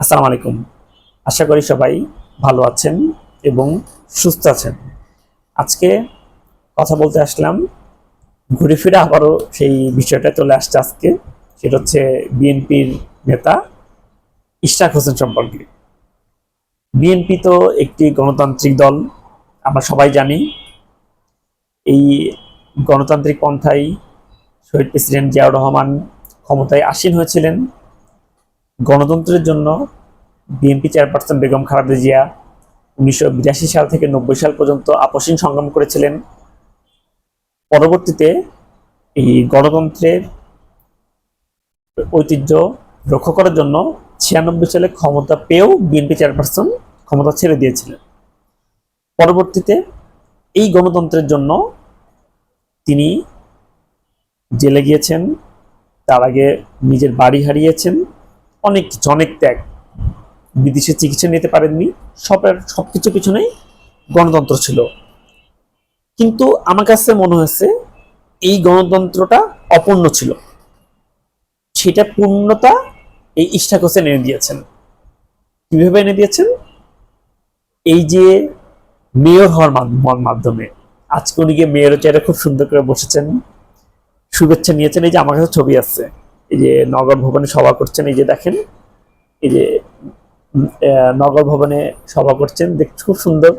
আসসালামু আলাইকুম। আশা করি সবাই ভালো আছেন এবং সুস্থ আছেন। আজকে কথা বলতে আসলাম, ঘুরে ফিরে আবারও সেই বিষয়টা চলে আসছে আজকে। সেটা হচ্ছে বিএনপির নেতা ইশরাক হোসেন সম্পর্কে। বিএনপি তো একটি গণতান্ত্রিক দল, আমরা সবাই জানি। এই গণতান্ত্রিক পন্থায় শহীদ প্রেসিডেন্ট জিয়াউর রহমান ক্ষমতায় আসীন হয়েছিলেন। গণতন্ত্রের জন্য বিএনপি চেয়ারপারসন বেগম খালেদা জিয়া উনিশশো বিরাশি সাল থেকে নব্বই সাল পর্যন্ত আপসীন সংগ্রাম করেছিলেন। পরবর্তীতে এই গণতন্ত্রের ঐতিহ্য রক্ষা করার জন্য ছিয়ানব্বই সালে ক্ষমতা পেয়েও বিএনপি চেয়ারপারসন ক্ষমতা ছেড়ে দিয়েছিলেন। পরবর্তীতে এই গণতন্ত্রের জন্য তিনি জেলে গিয়েছেন, তার আগে নিজের বাড়ি হারিয়েছেন অনেক কিছু অনেক ত্যাগ। বিদেশে চিকিৎসা নিতে পারেননি, সবের সবকিছু পিছনেই গণতন্ত্র ছিল। কিন্তু আমার কাছে মনে হয়েছে, এই গণতন্ত্রটা অপূর্ণ ছিল। সেটা পূর্ণতা এই ইশাক হোসেন এনে দিয়েছেন। কীভাবে এনে দিয়েছেন? এই যে মেয়র হওয়ার মাধ্যম- আজকে উনি গিয়ে মেয়রের চেয়ারে খুব সুন্দর করে বসেছেন। শুভেচ্ছা নিয়েছেন। এই যে আমার কাছে ছবি আছে। এই যে নগর ভবনে সভা করছেন, এই যে দেখেন, এই যে নগর ভবনে সভা করছেন দেখতে খুব সুন্দর।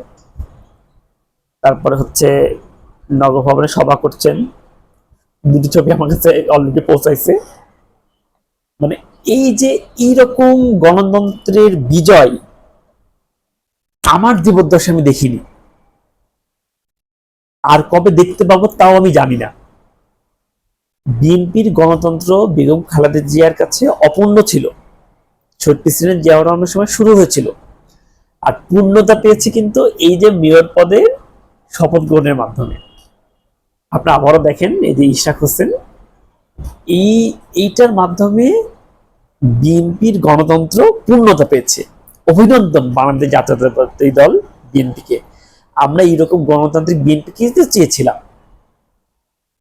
তারপরে হচ্ছে নগর ভবনে সভা করছেন। দুটি ছবি আমার কাছে অলরেডি পৌঁছাইছে। মানে এই যে এইরকম গণতন্ত্রের বিজয়, আমার জীবদ্দশা আমি দেখিনি। আর কবে দেখতে পাবো তাও আমি জানি না। বিএনপির গণতন্ত্র বেগম খালেদা জিয়ার কাছে অপূর্ণ ছিল। প্রেসিডেন্ট জিয়াউর রহমানের সময় শুরু হয়েছিল। আর পূর্ণতা পেয়েছে কিন্তু এই যে মেয়র পদে শপথ গ্রহণের মাধ্যমে। আপনি আবারও দেখেন এই যে ইশাক হোসেন। এই, এইটার মাধ্যমে বিএনপির গণতন্ত্র পূর্ণতা পেয়েছে। অভিনন্দন বাংলাদেশ জাতীয়তাবাদী দল বিএনপিকে। আমরা এইরকম গণতান্ত্রিক বিএনপিকে চেয়েছিলাম।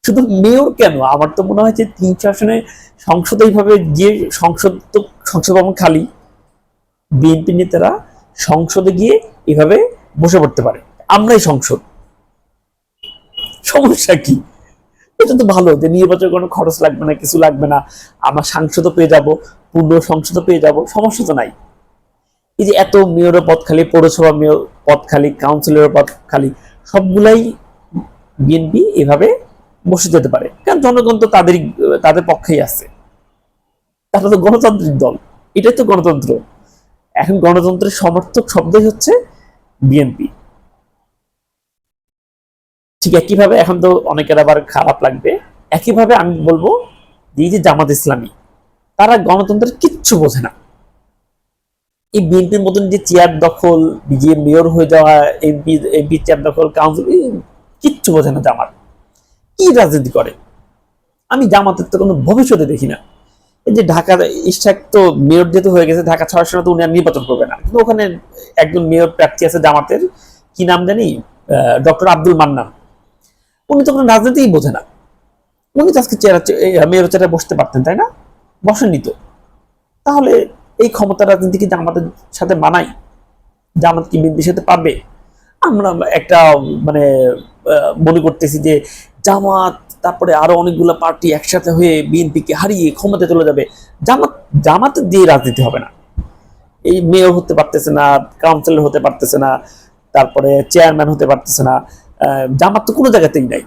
শুধু মেয়র কেন? আমার তো মনে হয় যে তিনশো আসনে সংসদ এইভাবে গিয়ে সংসদ তো সংসদ ভবন খালি। বিএনপি নেতারা সংসদে গিয়ে এভাবে বসে পড়তে পারে। আমরাই সংসদ। সমস্যা কি? এটা তো ভালো যে নির্বাচনের কোনো খরচ লাগবে না, কিছু লাগবে না। আমরা সাংসদও পেয়ে যাব, পূর্ণ সংসদও পেয়ে যাব, সমস্যা তো নাই। এই যে এত মেয়রের পদ খালি, পৌরসভা মেয়র পদ খালি কাউন্সিলরের পদ খালি, সবগুলাই বিএনপি এভাবে বসে যেতে পারে। কারণ জনগণ তো তাদেরই, তাদের পক্ষেই আছে। তারা তো গণতান্ত্রিক দল। এটাই তো গণতন্ত্র। এখন গণতন্ত্রের সমর্থক শব্দই হচ্ছে বিএনপি। ঠিক একইভাবে এখন তো অনেকের আবার খারাপ লাগবে। একইভাবে আমি বলব এই যে জামাত ইসলামী, তারা গণতন্ত্রের কিচ্ছু বোঝে না। এই বিএনপির মতন যে চেয়ার দখল যে মেয়র হয়ে যাওয়া, এমপি এমপি চেয়ার দখল, কাউন্সিল কিচ্ছু বোঝে না জামাত। কি রাজনীতি করে? আমি জামাতের তো কোনো ভবিষ্যতে দেখি না। এই যে ঢাকার ইশাক তো মেয়র যেহেতু হয়ে গেছে, ঢাকা ছয় সনে তো উনি আর নির্বাচন করবে না। কিন্তু ওখানে একজন মেয়র প্রার্থী আছে জামাতের, কি নাম জানি? ডক্টর আব্দুল মান্নান উনি তো কোনো রাজনীতিই বোঝে না। উনি তো আজকে চেয়ার মেয়র চেয়ারে বসতে পারতেন, তাই না? বসেননি তো। তাহলে এই ক্ষমতা রাজনীতি কি জামাতের সাথে মানাই জামাত কি বিএনপির সাথে পারবে? আমরা একটা মানে মনে করতেছি যে জামাত, তারপরে আরও অনেকগুলো পার্টি একসাথে হয়ে বিএনপিকে হারিয়ে ক্ষমতায় চলে যাবে। জামাত জামাত দিয়ে রাজনীতি হবে না। এই মেয়র হতে পারতেছে না কাউন্সিলর হতে পারতেছে না, তারপরে চেয়ারম্যান হতে পারতেছে না জামাত তো কোনো জায়গাতেই নাই।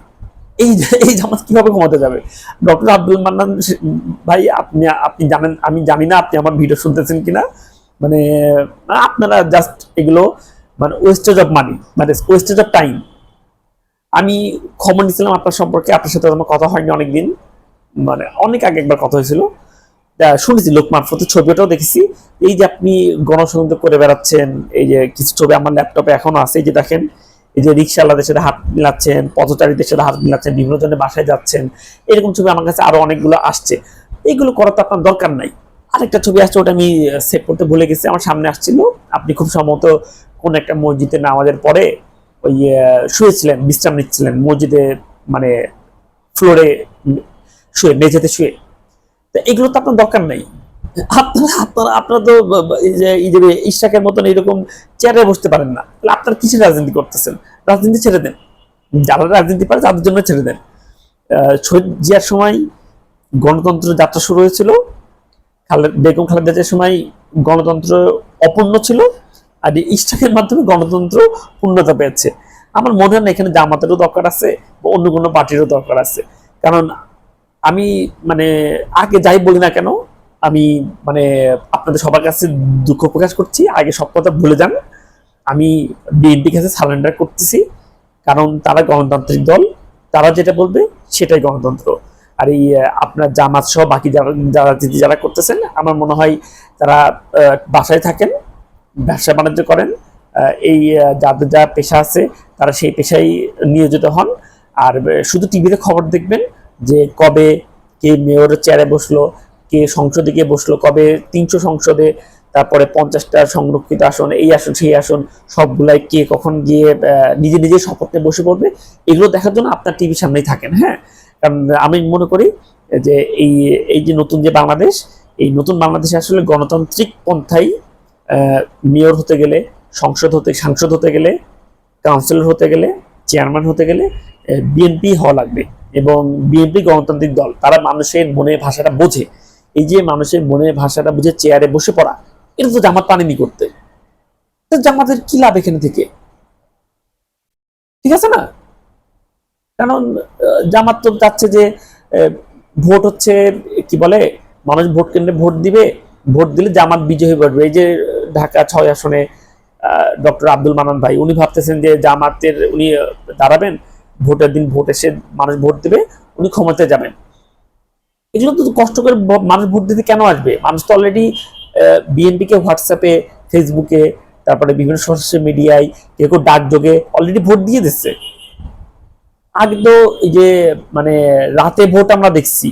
এই এই জামাত কীভাবে ক্ষমতা যাবে? ডক্টর আব্দুল মান্নান ভাই, আপনি আপনি জানেন, আমি জানি না আপনি আমার ভিডিও শুনতেছেন কিনা। মানে আপনারা জাস্ট এগুলো মানে ওয়েস্টেজ অফ মানি মানে ওয়েস্টেজ অফ টাইম আমি খবর নিয়েছিলাম আপনার সম্পর্কে, আপনার সাথে আমার কথা হয়নি অনেকদিন। মানে অনেক আগে একবার কথা হয়েছিল। শুনেছি লোক মারফতে ছবিটাও দেখেছি। এই যে আপনি গণসংযোগ করে বেড়াচ্ছেন, এই যে কিছু ছবি আমার ল্যাপটপে এখনও আছে, এই যে দেখেন, এই যে রিক্সাওয়ালাদের সাথে হাত মিলাচ্ছেন, পথচারীদের সাথে হাত মিলাচ্ছেন, বিভিন্ন জনের বাসায় যাচ্ছেন, এরকম ছবি আমার কাছে আরও অনেকগুলো আসছে। এইগুলো করার তো আপনার দরকার নাই। আরেকটা ছবি আসছে, ওটা আমি সেভ করতে ভুলে গেছি, আমার সামনে আসছিল। আপনি খুব সম্ভবত কোন একটা মসজিদে নামাজের পরে ওই শুয়েছিলেন, বিশ্রাম নিচ্ছিলেন, মসজিদে মানে ফ্লোরে, শুয়ে, মেঝেতে শুয়ে। তো এগুলো তো আপনার দরকার নেই। আপনারা আপনারা আপনারা তো এই যে ইশাকের মতন এরকম চেয়ারে বসতে পারেন না। তাহলে আপনারা কিসের রাজনীতি করতেছেন? রাজনীতি ছেড়ে দেন। যারা রাজনীতি পারে তাদের জন্য ছেড়ে দেন। শহীদ জিয়ার সময় গণতন্ত্র যাত্রা শুরু হয়েছিল। খালেদ, বেগম খালেদা জিয়ার সময় গণতন্ত্র অপূর্ণ ছিল। আর এই ইশাকের মাধ্যমে গণতন্ত্র পূর্ণতা পেয়েছে। আমার মনে হয় না এখানে জামাতেরও দরকার আছে বা অন্য কোনো পার্টিরও দরকার আছে। কারণ আমি মানে আগে যাই বলি না কেন, আমি মানে আপনাদের সবার কাছে দুঃখ প্রকাশ করছি। আগে সব কথা ভুলে যান। আমি বিএনপির কাছে সারেন্ডার করতেছি। কারণ তারা গণতান্ত্রিক দল, তারা যেটা বলবে সেটাই গণতন্ত্র। আর এই আপনার জামাত সহ বাকি যারা যারা যারা করতেছেন, আমার মনে হয় তারা বাসায় থাকেন। ব্যবসা বাণিজ্য করেন এই যাদের যা পেশা আছে তারা সেই পেশায় নিয়োজিত হন। আর শুধু টিভিতে খবর দেখবেন যে কবে কে মেয়র চেয়ারে বসল কে সংসদে গিয়ে বসল কবে তিনশো সংসদে তারপরে পঞ্চাশটা সংরক্ষিত আসন এই আসন সেই আসন সবগুলাই কে কখন গিয়ে নিজে নিজে শপথ বসে পড়বে এগুলো দেখার জন্য আপনার টিভির সামনেই থাকেন হ্যাঁ? কারণ আমি মনে করি যে এই এই যে নতুন যে বাংলাদেশ এই নতুন বাংলাদেশে আসলে গণতান্ত্রিক পন্থাই আহ, মেয়র হতে গেলে, সংসদ হতে, সাংসদ হতে গেলে, কাউন্সিলর হতে গেলে, চেয়ারম্যান হতে গেলে বিএনপি হওয়া লাগবে এবং বিএনপি গণতান্ত্রিক দল, তারা মানুষের মনের ভাষাটা বোঝে। এই যে মানুষের মনের ভাষাটা বুঝে চেয়ারে বসে পড়া, এটা তো জামাত পানেনি করতে। জামাতের কি লাভ এখানে থেকে? ঠিক আছে না? কারণ জামাত তো চাচ্ছে যে ভোট হচ্ছে, কি বলে, মানুষ ভোট কেন্দ্রে ভোট দিবে, ভোট দিলে জামাত বিজয়ী করবে এই যে ঢাকা ছয় আসনে ডক্টর আব্দুল মানান ভাই, উনি ভাবতেছেন যে জামাতের উনি দাঁড়াবেন, ভোটের দিন ভোট এসে মানুষ ভোট দেবে, উনি ক্ষমতায় যাবেন। এগুলো তো কষ্ট করে মানুষ ভোট দিতে কেন আসবে? মানুষ তো অলরেডি বিএনপি কে হোয়াটসঅ্যাপে ফেসবুকে তারপরে বিভিন্ন সোশ্যাল মিডিয়ায় কেউ ডাক যোগে অলরেডি ভোট দিয়ে দিচ্ছে। আগে তো এই যে মানে রাতে ভোট আমরা দেখছি।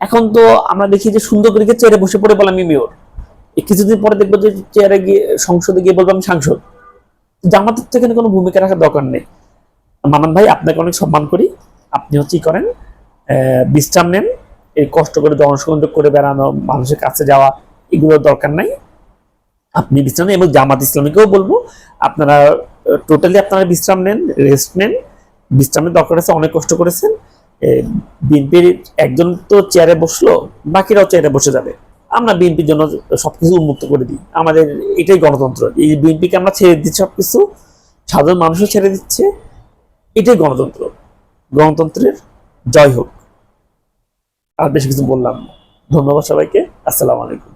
এখন তো আমরা দেখি যে সুন্দর করে চেয়ারে বসে পড়ে বলে আমি মেয়র কিছুদিন পরে দেখব যে চেয়ারে গিয়ে, সংসদে গিয়ে বলব আমি সাংসদ। জামাতের এখানে কোনো ভূমিকা রাখার দরকার নেই। মানান ভাই, আপনাকে অনেক সম্মান করি। আপনি হচ্ছে করেন বিশ্রাম নেন। এই কষ্ট করে জনসংযোগ করে বেড়ানো, মানুষের কাছে যাওয়া, এগুলোর দরকার নাই। আপনি বিশ্রাম নেন এবং জামাত ইসলামীকেও বলব, আপনারা টোটালি আপনারা বিশ্রাম নেন রেস্ট নেন। বিশ্রামের দরকার আছে, অনেক কষ্ট করেছেন। বিএনপির একজন তো চেয়ারে বসল, বাকিরাও চেয়ারে বসে যাবে। আমরা বিএনপির জন্য সবকিছু উন্মুক্ত করে দিই। আমাদের এটাই গণতন্ত্র। এই বিএনপিকে আমরা ছেড়ে দিচ্ছি সবকিছু, সাধারণ মানুষও ছেড়ে দিচ্ছে, এটাই গণতন্ত্র। গণতন্ত্রের জয় হোক। আর বেশি কিছু বললাম। ধন্যবাদ সবাইকে। আসসালামু আলাইকুম।